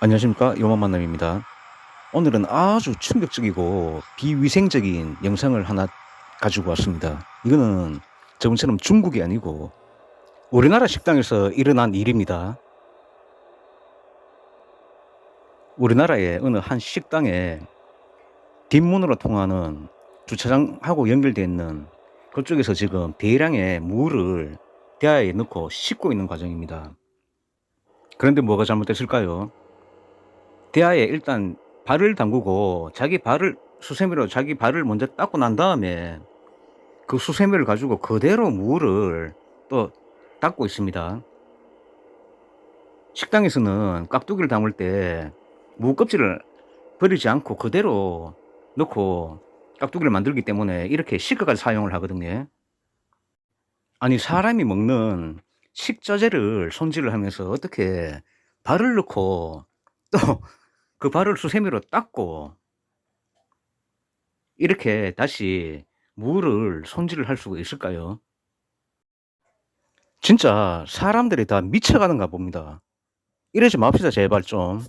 안녕하십니까 요만만남입니다. 오늘은 아주 충격적이고 비위생적인 영상을 하나 가지고 왔습니다. 이거는 저번처럼 중국이 아니고 우리나라 식당에서 일어난 일입니다. 우리나라의 어느 한 식당에 뒷문으로 통하는 주차장하고 연결되어 있는 그쪽에서 지금 대량의 물을 대야에 넣고 씻고 있는 과정입니다. 그런데 뭐가 잘못됐을까요? 대야에 일단 발을 담그고 자기 발을 수세미로 자기 발을 먼저 닦고 난 다음에 그 수세미를 가지고 그대로 물을 또 닦고 있습니다. 식당에서는 깍두기를 담을 때 무 껍질을 버리지 않고 그대로 넣고 깍두기를 만들기 때문에 이렇게 시커까지 사용을 하거든요. 아니 사람이 먹는 식자재를 손질을 하면서 어떻게 발을 넣고 또 그 발을 수세미로 닦고 이렇게 다시 무를 손질을 할 수가 있을까요? 진짜 사람들이 다 미쳐가는가 봅니다. 이러지 맙시다 제발 좀.